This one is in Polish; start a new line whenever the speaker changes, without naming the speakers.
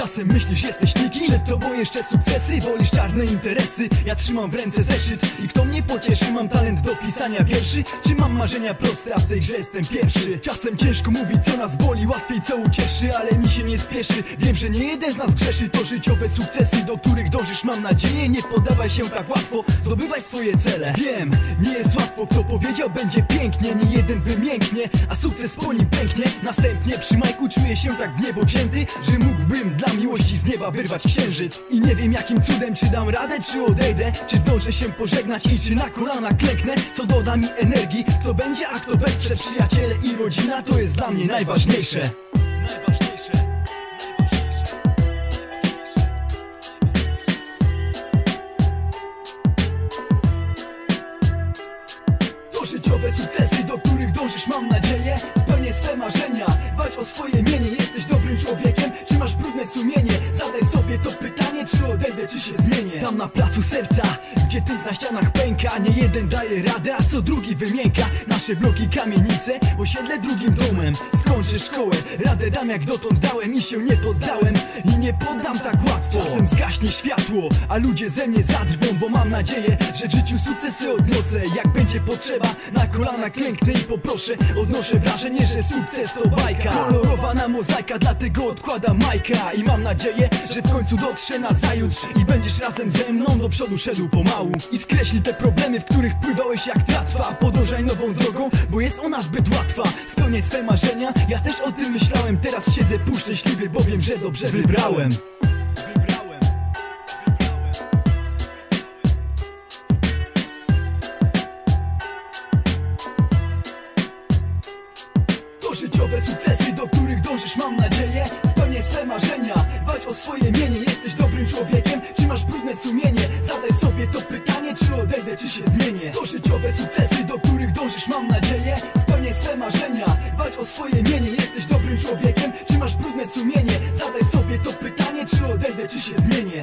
Czasem myślisz, jesteś nikim Przed tobą jeszcze sukcesy Wolisz czarne interesy. Ja trzymam w ręce zeszyt I kto mnie pocieszy? Mam talent do pisania wierszy. Czy mam marzenia proste, a w tej grze jestem pierwszy? Czasem ciężko mówić, co nas boli Łatwiej, co ucieszy, ale mi się nie spieszy. Wiem, że nie jeden z nas grzeszy To życiowe sukcesy, do których dążysz Mam nadzieję, nie poddawaj się tak łatwo Zdobywaj swoje cele. Wiem, nie jest łatwo Kto powiedział, będzie pięknie Nie jeden wymięknie, a sukces po nim pęknie. Następnie przy majku czuję się tak w niebo wzięty Że mógłbym dla miłości z nieba wyrwać księżyc. I nie wiem jakim cudem, czy dam radę, czy odejdę. Czy zdążę się pożegnać i czy na kolana klęknę Co doda mi energii, kto będzie, a kto wesprze Przyjaciele i rodzina. To jest dla mnie najważniejsze. Najważniejsze. Życiowe sukcesy, do których dążysz mam nadzieję. Spełnię swe marzenia, walcz o swoje mienie Jesteś na placu serca, gdzie tynk na ścianach pęka Nie jeden daje radę, a co drugi wymięka. Nasze bloki, kamienice, osiedle drugim domem. Skończę szkołę, radę dam jak dotąd dałem I się nie poddałem. I nie poddam tak łatwo. Czasem zgaśnie światło, a ludzie ze mnie zadrwią Bo mam nadzieję, że w życiu sukcesy odniosę. Jak będzie potrzeba, na kolana klęknę i poproszę. Odnoszę wrażenie, że sukces to bajka. Kolorowana mozaika, dlatego odkładam majka. I mam nadzieję, że w końcu dotrze na zajutrz I będziesz razem ze mną. Do przodu szedł pomału I skreśli te problemy, w których pływałeś jak tratwa. Podążaj nową drogą, bo jest ona zbyt łatwa. Spełniaj swe marzenia, ja też o tym myślałem Teraz siedzę pół szczęśliwy, bo wiem, że dobrze Wybrałem Życiowe sukcesy, do których dążysz mam nadzieję. Spełniaj swe marzenia, walcz o swoje mienie. Jesteś dobrym człowiekiem, czy masz brudne sumienie? Zadaj sobie to pytanie, czy odejdę, czy się zmienię. To życiowe sukcesy, do których dążysz mam nadzieję. Spełniaj swe marzenia, walcz o swoje mienie. Jesteś dobrym człowiekiem, czy masz brudne sumienie? Zadaj sobie to pytanie, czy odejdę, czy się zmienię